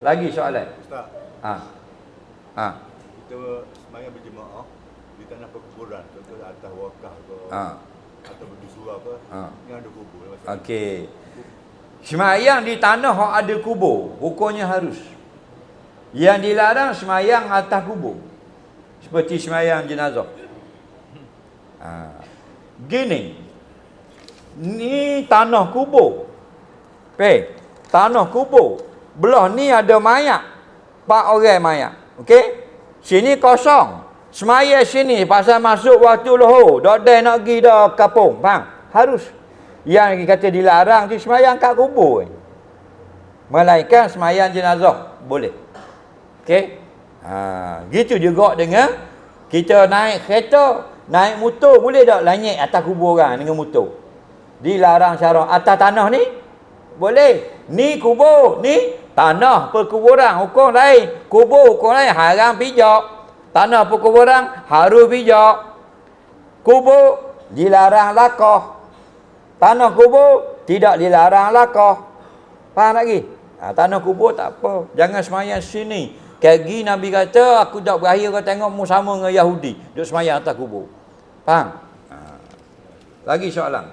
Lagi soalan. Ustaz, Ha. Ha. kita semayang berjemaah di tanah perkuburan, contoh atas wakaf ke, Ha. atau di surau ke, Ha. yang ada kubur. Macam Okey. Semayang di tanah yang ada kubur, hukumnya harus. Yang dilarang semayang atas kubur. Seperti semayang jenazah. Ha. Gini. Ni tanah kubur. Pe, tanah kubur. Belah ni ada mayat. Empat orang mayat. Okey? Sini kosong. Semaya sini pasal masuk waktu lohor. Dok dah nak pergi dah kapung. Faham? Harus. Yang kata dilarang tu semayang kat kubur. Melainkan semayang jenazah. Boleh. Okey? Ha, gitu juga dengan kita naik kereta, naik motor boleh tak lanyek atas kubur orang dengan motor? Dilarang syarak atas tanah ni? Boleh. Ni kubur, ni tanah perkuburan hukum lain. Kubur hukum lain haram pijak. Tanah perkuburan harus pijak. Kubur dilarang lakah. Tanah kubur tidak dilarang lakah. Faham lagi? Ha, tanah kubur tak apa. Jangan semayang sini. Kagi Nabi kata, aku tak berakhir kau tengok mu sama dengan Yahudi. Duduk semayang atas kubur. Faham? Ha. Lagi soalan?